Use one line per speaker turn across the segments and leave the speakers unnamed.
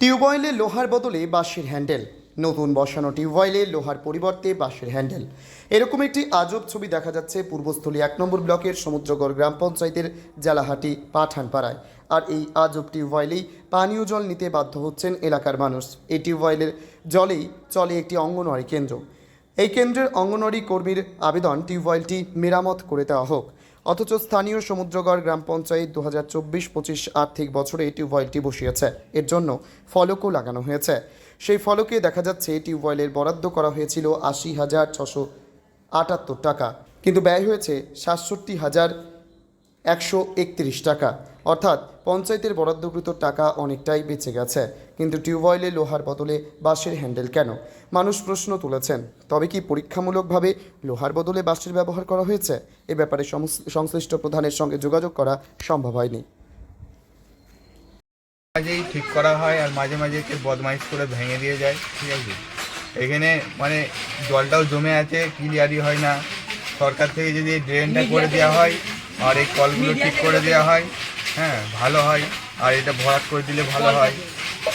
টিউবওয়েলে লোহার বদলে বাঁশের হ্যান্ডেল। নতুন বসানো টিউবওয়েলে লোহার পরিবর্তে বাঁশের হ্যান্ডেল। এরকম একটি আজব ছবি দেখা যাচ্ছে পূর্বস্থলী এক নম্বর ব্লকের সমুদ্রগড় গ্রাম পঞ্চায়েতের জালাহাটি পাঠানপাড়ায়। আর এই আজব টিউবওয়েলেই পানীয় জল নিতে বাধ্য হচ্ছেন এলাকার মানুষ। এই টিউবওয়েলের জলেই চলে একটি অঙ্গনওয়াড়ি কেন্দ্র। এই কেন্দ্রের অঙ্গনওয়াড়ি কর্মীর আবেদন টিউবওয়েলটি মেরামত করে দেওয়া হোক। অথচ স্থানীয় সমুদ্রগড় গ্রাম পঞ্চায়েত দু হাজার চব্বিশ পঁচিশ আর্থিক বছরে টিউবওয়েলটি বসিয়েছে। এর জন্য ফলকও লাগানো হয়েছে। সেই ফলকে দেখা যাচ্ছে টিউবওয়েলের বরাদ্দ করা হয়েছিল আশি হাজার ছশো আটাত্তর টাকা। কিন্তু ব্যয় হয়েছে সাতষট্টি হাজার একশো একত্রিশ টাকা। অর্থাৎ পঞ্চায়েতের বরাদ্দকৃত টাকা অনেকটাই বেঁচে গেছে। কিন্তু টিউবওয়েলে লোহার বদলে বাঁশের হ্যান্ডেল কেন? মানুষ প্রশ্ন তুলেছেন, তবে কি পরীক্ষামূলকভাবে লোহার বদলে বাঁশের ব্যবহার করা হয়েছে? এ ব্যাপারে সংশ্লিষ্ট প্রধানের সঙ্গে যোগাযোগ করা সম্ভব হয়নি।
মাঝেই ঠিক করা হয় আর মাঝে মাঝে একটু বদমাইশ করে ভেঙে দিয়ে যায়, ঠিক আছে? এখানে মানে জলটাও জমে আছে ক্লিয়ারই হয় না। সরকার থেকে যদি ড্রেনটা করে দেওয়া হয়, আর এই কলগুলো ঠিক করে দেওয়া হয় হ্যাঁ ভালো হয়। আর এটা ভরাট করে দিলে ভালো হয়।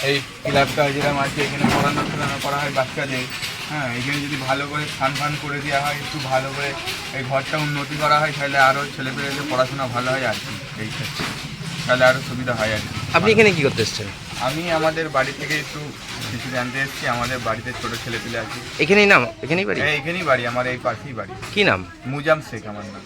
এই ক্লাবটা যেরকম আছে এখানে পড়ানো টড়ানো করা হয় বাচ্চাদের। হ্যাঁ এখানে যদি ভালো করে ফান ফান করে দেওয়া হয় একটু ভালো করে এই ঘরটা উন্নতি করা হয় তাহলে আরও ছেলেপেলেদের পড়াশোনা ভালো হয় আর কি এই ক্ষেত্রে। তাহলে আরও সুবিধা হয় আর কি।
আপনি এখানে কী করতে এসছেন?
আমি আমাদের বাড়ি থেকে একটু কিছু জানতে এসেছি আমাদের বাড়িতে ছোট ছেলে পেলে আছে।
এখানেই নাম? এখানেই বাড়ি?
হ্যাঁ এখানেই বাড়ি আমার এই পাশেই বাড়ি।
কী নাম?
মুজাম শেখ আমার নাম।